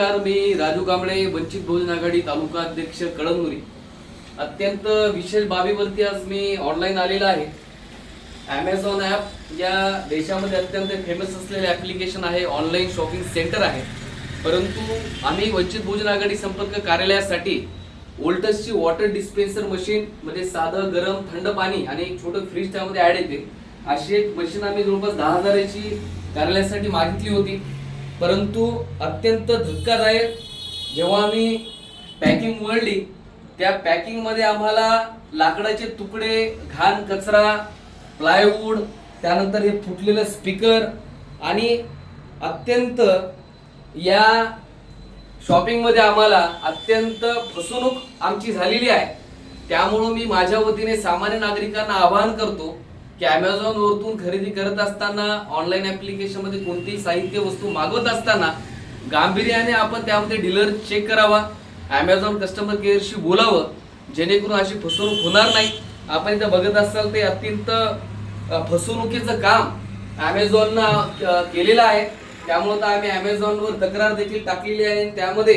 नमस्कार मी राजू कांबळे वंचित बहुजन आघाडी तालुका अध्यक्ष कळमनुरी अत्यंत विशेष बाबीवरती आज मी ऑनलाईन आलेला आहे. ॲमेझॉन ॲप या देशामध्ये अत्यंत फेमस असलेले ॲप्लिकेशन आहे ऑनलाईन शॉपिंग सेंटर आहे. परंतु आम्ही वंचित बहुजन आघाडी संपर्क कार्यालयासाठी वोल्टसची वॉटर डिस्पेन्सर मशीन म्हणजे साधं गरम थंड पाणी आणि एक छोटं फ्रीज त्यामध्ये ॲड येते. अशी एक मशीन आम्ही जवळपास दहा हजाराची कार्यालयासाठी मागितली होती. परंतु अत्यंत धक्कादायक जेव्हा आम्ही पॅकिंग वळली त्या पॅकिंगमध्ये आम्हाला लाकडाचे तुकडे घाण कचरा प्लायवूड त्यानंतर हे फुटलेलं स्पीकर आणि अत्यंत या शॉपिंगमध्ये आम्हाला अत्यंत फसवणूक आमची झालेली आहे. त्यामुळं मी माझ्या वतीने सामान्य नागरिकांना आवाहन करतो की अमेझॉन वरतून खरेदी करत असताना ऑनलाईन ऍप्लिकेशनमध्ये कोणतीही साहित्य वस्तू मागवत असताना गांभीर्याने आपण त्यामध्ये डीलर चेक करावा अमेझॉन कस्टमर केअरशी बोलावं जेणेकरून अशी फसवणूक होणार नाही. आपण इथं बघत असाल ते अत्यंत फसवणुकीचं काम अमेझॉननं केलेलं आहे. त्यामुळे तर आम्ही अमेझॉनवर तक्रार देखील टाकलेली आहे आणि त्यामध्ये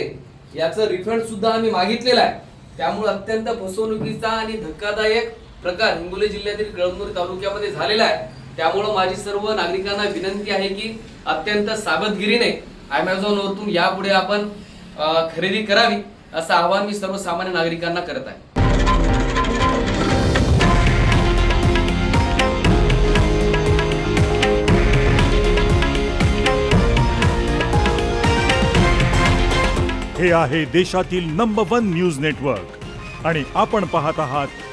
याचं रिफंड सुद्धा आम्ही मागितलेलं आहे. त्यामुळे अत्यंत फसवणुकीचा आणि धक्कादायक प्रकार हिंगोली जिल्ह्यातील कळमनुरी तालुक्यामध्ये झालेला आहे. त्यामुळं माझी सर्व नागरिकांना विनंती आहे की अत्यंत सावधगिरीने अमेझॉन वरतून यापुढे आपण खरेदी करावी असं आवाहन मी सर्वसामान्य नागरिकांना करत आहे. हे आहे देशातील नंबर वन न्यूज नेटवर्क आणि आपण पाहत आहात